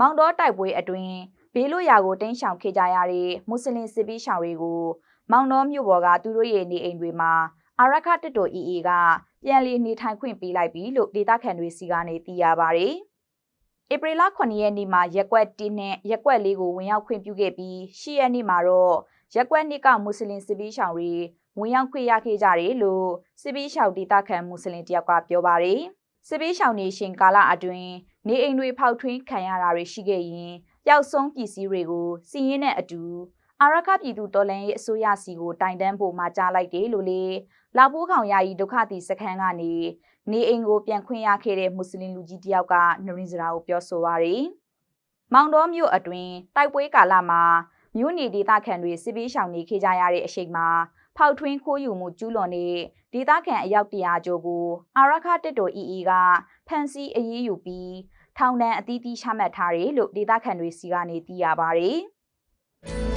မောင်တော်တိုက်ပွဲအတွင်းဘေးလွတ်ရာကိုတင်းရှောင်ခဲ့ကြရတဲ့မွတ်စလင်စစ်ပေးရှောင်တွေကိုမောင်တော်မြို့ပေါ်ကသူတို့ရဲ့နေအိမ်တွေမှာအာရခတစ်တော် EA ကပြန်လည်နေထိုင်ခွင့်ပေးလိုက်ပြီလို့ဒေသခံတွေစီကနေသိရပါဗျ။ဧပြီလ9ရက်နေ့မှာရက်ကွက်1နဲ့ရက်ကွက်4ကိုဝင်ရောက်ခွင့်ပြုခဲ့ပြီး10ရက်နေ့မှာတော့ရက်ကွက်2ကမွတ်စလင်စစ်ပေးရှောင်တွေဝင်ရောက်ခွင့်ရခဲ့ကြတယ်လို့စစ်ပေးရှောင်ဒေသခံမွတ်စလင်တယောက်ကပြောပါဗျ။စစ်ပေးရှောင်နေရှင်ကာလအတွင်း နေအိမ်တွေဖောက်ထွင်းခံရတာတွေရှိခဲ့ရင်ပျောက်ဆုံးပစ္စည်းတွေကိုစီးရင်နဲ့အတူအာရခပြည်သူတော်လှန်ရေးအစိုးရစီကိုတိုင်တန်းဖို့မှာကြားလိုက်တယ်လို့လေလာဖိုးခေါင်ယာယီဒုက္ခသည်စခန်းကနေနေအိမ်ကိုပြန်ခွင့်ရခဲ့တဲ့မွတ်စလင်လူကြီးတယောက်ကနရင်းစရာကိုပြောဆိုပါရယ်မောင်တော်မြို့အတွင်းတိုက်ပွဲကာလမှာမြို့နေဒေသခံတွေစစ်ပေးရှောင်နေခဲ့ကြရတဲ့အချိန်မှာဖောက်ထွင်းခိုးယူမှုကျူးလွန်တဲ့ဒေသခံအယောက်တရာကျော်ကိုအာရခတစ်တော် EE ကဖမ်းဆီးအရေးယူပြီး ထောင်ဒဏ်အသီးသီးချမှတ်ထားတယ်လို့ဒေသခံတွေစီကနေသိရပါဗျ။